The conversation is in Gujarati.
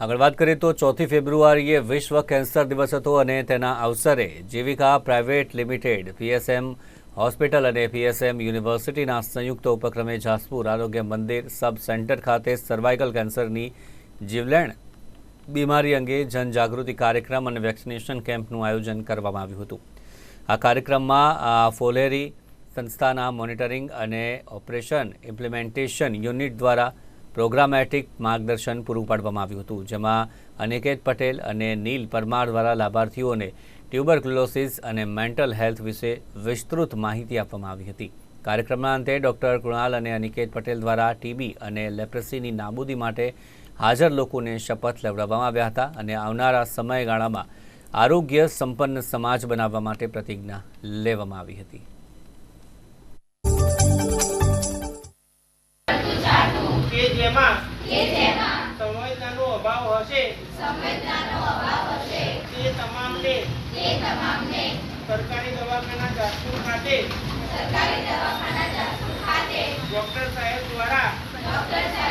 આગળ વાત કરીએ તો ચોથી ફેબ્રુઆરીએ વિશ્વ કેન્સર દિવસ હતો અને તેના અવસરે Jivika private limited, PSM hospital અને પીએસએમ યુનિવર્સિટીના સંયુક્ત ઉપક્રમે જાસપુર આરોગ્ય મંદિર સબ સેન્ટર ખાતે સર્વાઇકલ કેન્સરની જીવલેણ બીમારી અંગે જનજાગૃતિ કાર્યક્રમ અને વેક્સિનેશન કેમ્પનું આયોજન કરવામાં આવ્યું હતું. આ કાર્યક્રમમાં ફોલેરી સંસ્થાના મોનિટરિંગ અને ઓપરેશન ઇમ્પ્લિમેન્ટેશન યુનિટ દ્વારા પ્રોગ્રામેટિક માર્ગદર્શન પૂરું પાડવામાં આવ્યું હતું, જેમાં અનિકેત પટેલ અને નીલ પરમાર દ્વારા લાભાર્થીઓને ટ્યુબરક્યુલોસિસ અને મેન્ટલ હેલ્થ વિશે વિસ્તૃત માહિતી આપવામાં આવી હતી. કાર્યક્રમના અંતે ડોક્ટર કૃણાલ અને અનિકેત પટેલ દ્વારા ટીબી અને લેપ્રસીની નાબૂદી માટે હાજર લોકોને શપથ લેવડાવવામાં આવ્યા હતા અને આવનારા સમયગાળામાં આરોગ્ય સંપન્ન સમાજ બનાવવા માટે પ્રતિજ્ઞા લેવામાં આવી હતી. કે જેમાં સંવેદનાનો અભાવ હશે. તે તમામને સરકારી દવાખાના જાસપુર ખાતે ડોક્ટર સાહેબ દ્વારા ડોક્ટર કરાવડાવી